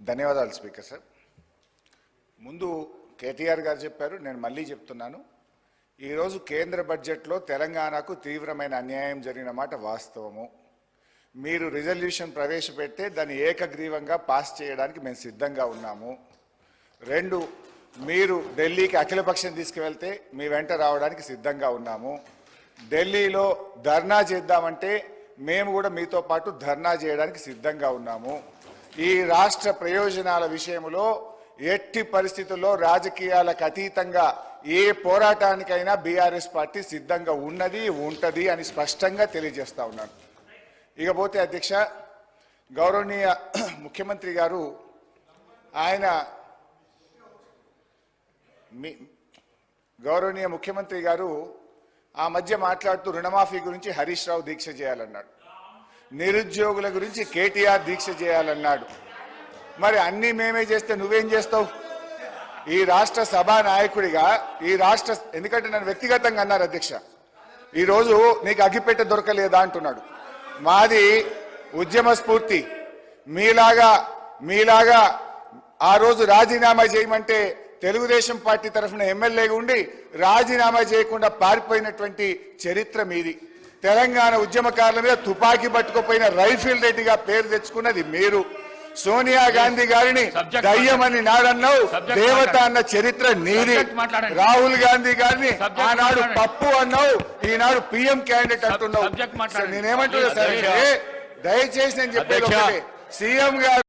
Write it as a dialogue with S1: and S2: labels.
S1: ధన్యవాదాలు speaker sir. ముందు కేటీఆర్ గారు చెప్పారు నేను మళ్ళీ చెప్తున్నాను. ఈరోజు కేంద్ర బడ్జెట్లో తెలంగాణకు తీవ్రమైన అన్యాయం జరిగిన మాట వాస్తవము. మీరు రిజల్యూషన్ ప్రవేశపెడితే దాన్ని ఏకగ్రీవంగా పాస్ చేయడానికి మేము సిద్ధంగా ఉన్నాము. రెండు మీరు ఢిల్లీకి అఖిలపక్షం తీసుకువెళ్తే మీ వెంట రావడానికి సిద్ధంగా ఉన్నాము. ఢిల్లీలో ధర్నా చేద్దామంటే మేము కూడా మీతో పాటు ధర్నా చేయడానికి సిద్ధంగా ఉన్నాము. ఈ రాష్ట్ర ప్రయోజనాల విషయంలో ఎట్టి పరిస్థితుల్లో రాజకీయాలకు అతీతంగా ఏ పోరాటానికైనా బీఆర్ఎస్ పార్టీ సిద్ధంగా ఉన్నది ఉంటది అని స్పష్టంగా తెలియజేస్తా ఉన్నాను. ఇకపోతే అధ్యక్ష గౌరవనీయ ముఖ్యమంత్రి గారు ఆయన మీ గౌరవనీయ ముఖ్యమంత్రి గారు ఆ మధ్య మాట్లాడుతూ రుణమాఫీ గురించి హరీష్ రావు దీక్ష చేయాలన్నాడు నిరుద్యోగుల గురించి కేటీఆర్ దీక్ష చేయాలన్నాడు. మరి అన్నీ మేమే చేస్తే నువ్వేం చేస్తావు? ఈ రాష్ట్ర సభా నాయకుడిగా ఈ రాష్ట్ర ఎందుకంటే నన్ను వ్యక్తిగతంగా అన్నారు అధ్యక్ష. ఈరోజు నీకు అగ్గిపెట్ట దొరకలేదా అంటున్నాడు. మాది ఉద్యమ స్ఫూర్తి. మీలాగా మీలాగా ఆ రోజు రాజీనామా చేయమంటే తెలుగుదేశం పార్టీ తరఫున ఎమ్మెల్యేగా ఉండి రాజీనామా చేయకుండా పారిపోయినటువంటి చరిత్ర మీది. తెలంగాణ ఉద్యమకారుల మీద తుపాకీ పట్టుకుపోయిన రైఫిల్ రెడ్డిగా పేరు తెచ్చుకున్నది మీరు సోనియా గాంధీ గారిని దయ్యమని నాడన్నావు దేవత. అన్న చరిత్ర నీది. రాహుల్ గాంధీ గారిని ఆనాడు. పప్పు అన్నావు ఈనాడు పిఎం క్యాండిడేట్ అంటున్నావు. నేనేమంటున్నా సార్ దయచేసి నేను చెప్పేది. ఒకటే సీఎం గారు